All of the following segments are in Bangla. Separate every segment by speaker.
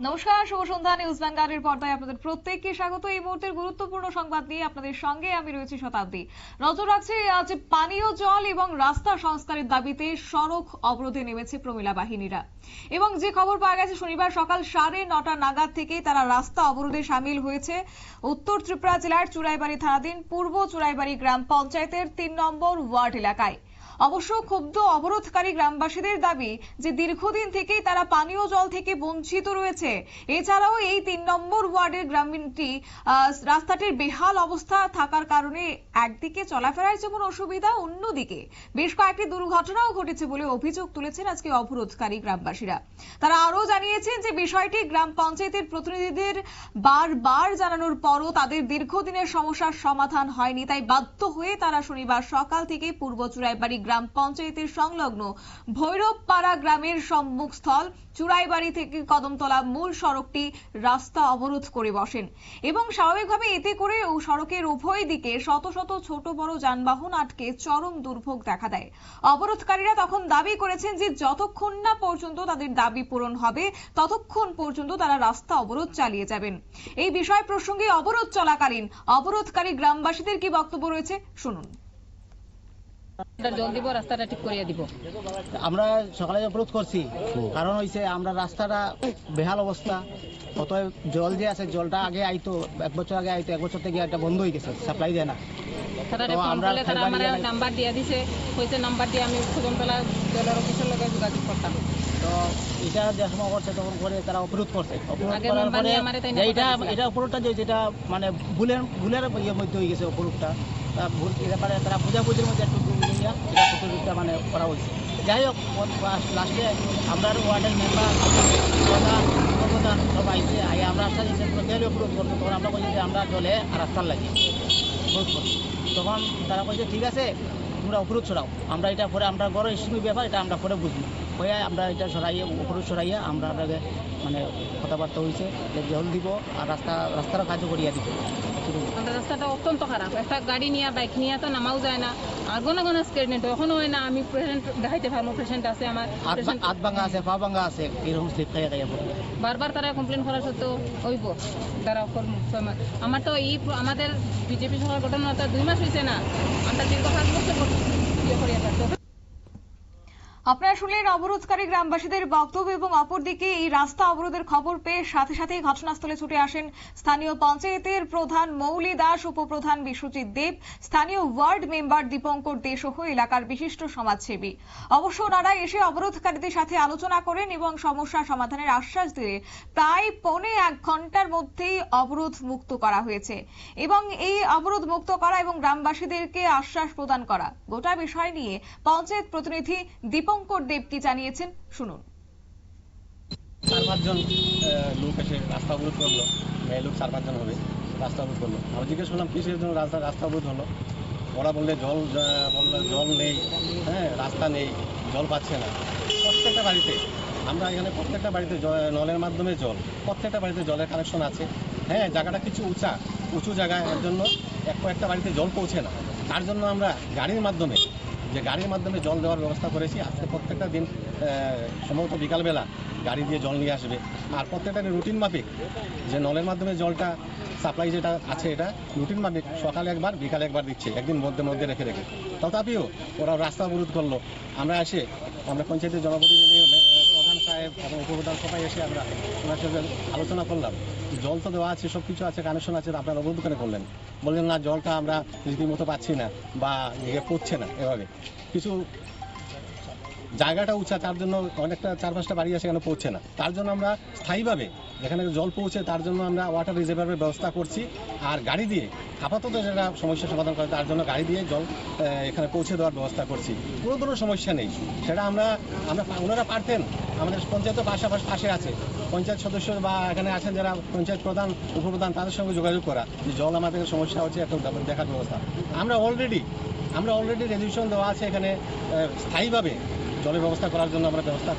Speaker 1: নমস্কার, শুভ সন্ধ্যা নিউজ ভ্যানগার্ডের পর্দায় আপনাদের প্রত্যেককে স্বাগত। এই মুহূর্তের গুরুত্বপূর্ণ সংবাদ নিয়ে আপনাদের সঙ্গে আমি রয়েছি শতাব্দী। নজর রাখছি, আজ পানীয় জল এবং রাস্তা সংস্কারের দাবিতে সড়ক অবরোধে নেমেছে প্রমিলা বাহিনীরা। এবং যে খবর পাওয়া গেছে, শনিবার সকাল সাড়ে নটা নাগাদ থেকে তারা রাস্তা অবরোধে সামিল হয়েছে। উত্তর ত্রিপুরা জেলার চুরাইবাড়ি থানাধীন, পূর্ব চুরাইবাড়ি গ্রাম পঞ্চায়েতের তিন নম্বর ওয়ার্ড এলাকায়। অবশ্য ক্ষুব্ধ অবরোধকারী গ্রামবাসীদের দাবি যে দীর্ঘদিন থেকেই তারা পানীয় জল থেকে বঞ্চিত রয়েছে। এছাড়াও এই তিন নম্বর ওয়ার্ডের গ্রামীণটি রাস্তাটির বেহাল অবস্থা থাকার কারণে একদিকে চলাফেরার যেমন অসুবিধা, অন্যদিকে বেশ কয়েকটি দুর্ঘটনাও ঘটেছে বলে অভিযোগ তুলেছেন আজকে অবরোধকারী গ্রামবাসীরা। তারা আরও জানিয়েছেন যে বিষয়টি গ্রাম পঞ্চায়েতের প্রতিনিধিদের বারবার জানানোর পরও তাদের দীর্ঘদিনের সমস্যার সমাধান হয়নি, তাই বাধ্য হয়ে তারা শনিবার সকাল থেকে পূর্ব চুরাইবাড়ি গ্রাম পঞ্চায়েতের সংলগ্ন ভৈরবপাড়া গ্রামের সম্মুখস্থল চুরাইবাড়ি থেকে কদমতলা মূল সড়কটি রাস্তা অবরোধ করে বসেন। এবং স্বাভাবিকভাবে এতে করে ও সড়কের উভয় দিকে শত শত ছোট বড় যানবাহন আটকে চরম দুর্ভোগ দেখা দেয়। অবরোধকারীরা তখন দাবি করেছেন যে যতক্ষণ না পর্যন্ত তাদের দাবি পূরণ হবে, ততক্ষণ পর্যন্ত তারা রাস্তা অবরোধ চালিয়ে যাবেন। এই বিষয় প্রসঙ্গে অবরোধ চলাকালীন অবরোধকারী গ্রামবাসীদের কি বক্তব্য রয়েছে, শুনুন।
Speaker 2: জল দিব রাস্তাটা ঠিক করিয়ে দিব।
Speaker 3: আমরা সকালে অবরোধ করছি। কারণ হইছে আমরা রাস্তাটা বেহাল অবস্থা। অতএব জল যে আছে জলটা আগে আইতো এক বছর আগে আইতো এক বছর থেকে এটা বন্ধ হয়ে গেছে সাপ্লাই দেয় না।
Speaker 2: তারা ফোন করলে তারা আমার নাম্বার দিয়ে দিছে কইছে নাম্বার দিয়ে আমি খুদমতলা জলের অফিসের লগে যোগাযোগ করতাম।
Speaker 3: তো এটা যে সময় করছে তখন করে তারা অবরোধ করছে। অবরোধ করার পরে এটা এটা যে যেটা মানে ভুলের ভুলের ইয়ের মধ্যে হয়ে গেছে অপরোধটা তা ভুল মানে তারা বুঝাবুঝির মধ্যে একটু এটা প্রতিযোগিতা মানে করা হয়েছে। যাই হোক লাস্টে আমরা ওয়ার্ডের মেম্বার প্রধান সব আইসে আই আমরা ইচ্ছে করে গেলে তখন আমরা বলছি যে আমরা জলে রাস্তার লাগি। তখন তারা বলছে, ঠিক আছে, তোমরা অপরোধ ছড়াও। আমরা এটা পরে আমরা বড় ইস্যু ব্যাপার, এটা আমরা পরে বুঝব। হয়ে আমরা এটা সরাইয়ে অপরোধ সরাইয়া আমরা আপনাকে মানে কথাবার্তা হয়েছে, যে জল দিব আর রাস্তা, রাস্তারও কাজও করিয়া দিব
Speaker 2: রাস্তাটা অত্যন্ত খারাপ। একটা গাড়ি নিয়ে বাইক নিয়ে তো নামাও যায় না। আর ঘন ঘন স্কেডনেট এখনও হয় না আমি পেশেন্ট দেখাইতে পারব পেশেন্ট আছে আমার
Speaker 3: হাত ভাঙা আছে পা ভাঙা আছে এরকম স্লিপ খাইয়া পড়ে
Speaker 2: বারবার তারা কমপ্লেন করা সত্ত্বেও হইব। তারা। আমার তো এই আমাদের বিজেপি সরকার গঠন দুই মাস হয়েছে না। আমরা দীর্ঘ পাঁচ বছর ইয়ে করিয়া থাকতো
Speaker 1: আপনারা শুনলেন অবরোধকারী গ্রামবাসীদের বক্তব্য এবং অপরদিকে এই রাস্তা অবরোধের খবর পেয়ে সাথে সাথে ঘটনাস্থলে ছুটে আসেন স্থানীয় পঞ্চায়েতের প্রধান মৌলি দাস, উপপ্রধান বিশ্বজিৎ দেব, স্থানীয় ওয়ার্ড মেম্বার দীপঙ্কর দে সহ এলাকার বিশিষ্ট সমাজসেবী। অবশ্য ওনারা এসে অবরোধকারীদের সাথে আলোচনা করেন এবং সমস্যা সমাধানের আশ্বাস দিয়ে প্রায় পৌনে এক ঘণ্টার মধ্যেই অবরোধ মুক্ত করা হয়েছে এবং এই অবরোধ মুক্ত করা এবং গ্রামবাসীদেরকে আশ্বাস প্রদান করা। গোটা বিষয় নিয়ে পঞ্চায়েত প্রতিনিধি দীপঙ্কর দেব কি জানিয়েছেন, শুনুন।
Speaker 4: চার পাঁচজন লোক এসে রাস্তা অবরোধ করল, মেয়ে লোক চার পাঁচজন হবে, রাস্তা অবরোধ করল। আমি জিজ্ঞেস করলাম, কিসের জন্য রাস্তা রাস্তা অবরোধ হলো? ওরা বললে, জল বলল, জল নেই হ্যাঁ রাস্তা নেই, জল পাচ্ছে না। প্রত্যেকটা বাড়িতে, আমরা এখানে প্রত্যেকটা বাড়িতে নলের মাধ্যমে জল, প্রত্যেকটা বাড়িতে জলের কানেকশন আছে। হ্যাঁ জায়গাটা কিছু উঁচা, উঁচু জায়গায় এর জন্য এক কয়েকটা বাড়িতে জল পৌঁছে না। তার জন্য আমরা গাড়ির মাধ্যমে যে গাড়ির মাধ্যমে জল দেওয়ার ব্যবস্থা করেছি, আজকে প্রত্যেকটা দিন সম্ভবত বিকালবেলা গাড়ি দিয়ে জল নিয়ে আসবে। আর প্রত্যেকটা রুটিন মাফিক, যে নলের মাধ্যমে জলটা সাপ্লাই যেটা আছে এটা, রুটিন মাফিক, সকালে একবার, বিকালে একবার দিচ্ছে, একদিন মধ্যে মধ্যে রেখে রেখে। তথাপিও ওরা রাস্তা অবরোধ করল। আমরা এসে, আমরা পঞ্চায়েতের জনপ্রতিনিধি সাহেব এবং উপপ্রধান সবাই এসে আমরা ওনার সঙ্গে আলোচনা করলাম। জল তো দেওয়া আছে সব কিছু আছে কানেকশন আছে, আপনারা অবরোধ করে করলেন? বললেন, না, জলটা আমরা রীতিমতো পাচ্ছি না বা ইয়ে পড়ছে না এভাবে। কিছু জায়গাটা উঁচা, তার জন্য অনেকটা চার পাঁচটা বাড়ি আছে এখানে পৌঁছে না। তার জন্য আমরা স্থায়ীভাবে যেখানে জল পৌঁছে, তার জন্য আমরা ওয়াটার রিজার্ভের ব্যবস্থা করছি। আর গাড়ি দিয়ে আপাতত যেটা সমস্যা সমাধান করে তার জন্য গাড়ি দিয়ে জল এখানে পৌঁছে দেওয়ার ব্যবস্থা করছি। কোনো কোনো সমস্যা নেই। সেটা আমরা আমরা ওনারা পারতেন। আমাদের পঞ্চায়েত পাশাপাশি পাশে আছে। পঞ্চায়েত সদস্য বা এখানে আছেন যারা পঞ্চায়েত প্রধান, উপপ্রধান, তাদের সঙ্গে যোগাযোগ করা যে জল আমাদের সমস্যা হচ্ছে, একটা দেখার ব্যবস্থা। আমরা অলরেডি আমরা অলরেডি রেজলিউশন দেওয়া আছে এখানে স্থায়ীভাবে জলের ব্যবস্থা করার জন্য আমরা ব্যবস্থা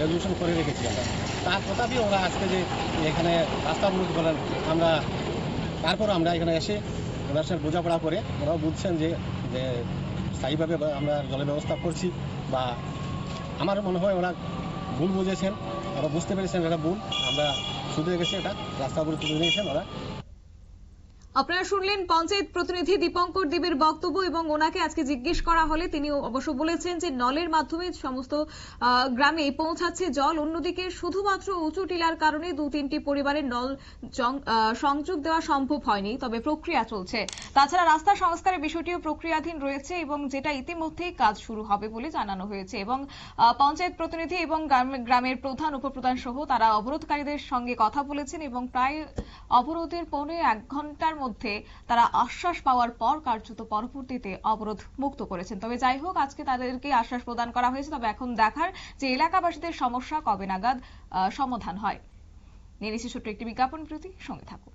Speaker 4: রেজলিউশন করে রেখেছি আমরা। তার তথাপি ওরা আজকে যে এখানে রাস্তা অবরোধ করেন আমরা তারপর আমরা এখানে এসে ওনার সঙ্গে বোঝাপড়া করে ওরাও বুঝছেন যে স্থায়ীভাবে আমরা জলের ব্যবস্থা করছি বা আমার মনে হয় ওরা ভুল বুঝেছেন, ওরা বুঝতে পেরেছেন এটা ভুল। আমরা শুধরে গেছি এটা রাস্তা অবরোধ তুলে নিয়েছেন ওরা।
Speaker 1: আপনারা শুনলেন পঞ্চায়েত প্রতিনিধি দীপঙ্কর দেবের বক্তব্য এবং ওনাকে আজকে জিজ্ঞেস করা হলে তিনি অবশ্য বলেছেন যে নলের মাধ্যমে সমস্ত গ্রামে পৌঁছাচ্ছে জল, অন্যদিকে শুধুমাত্র উঁচু টিলার কারণে দু তিনটি পরিবারের নল সংযোগ দেওয়া সম্ভব হয়নি, তবে প্রক্রিয়া চলছে। তাছাড়া রাস্তা সংস্কারের বিষয়টিও প্রক্রিয়াধীন রয়েছে এবং যেটা ইতিমধ্যেই কাজ শুরু হবে বলে জানানো হয়েছে এবং পঞ্চায়েত প্রতিনিধি এবং গ্রাম- গ্রামের প্রধান উপপ্রধান সহ তারা অবরোধকারীদের সঙ্গে কথা বলেছেন এবং প্রায় অবরোধের পৌনে এক ঘণ্টার মধ্যে তারা আশ্বাস পাওয়ার পর কার্যত পরবর্তীতে অবরোধ মুক্ত করেছেন। তবে যাই হোক, আজকে তাদেরকে আশ্বাস প্রদান করা হয়েছে। তবে এখন দেখার যে এলাকাবাসীদের সমস্যা কবে নাগাদ সমাধান হয়। নিয়ে নিচ্ছি ছোট্ট একটি বিজ্ঞাপন প্রতি সঙ্গে থাকুন।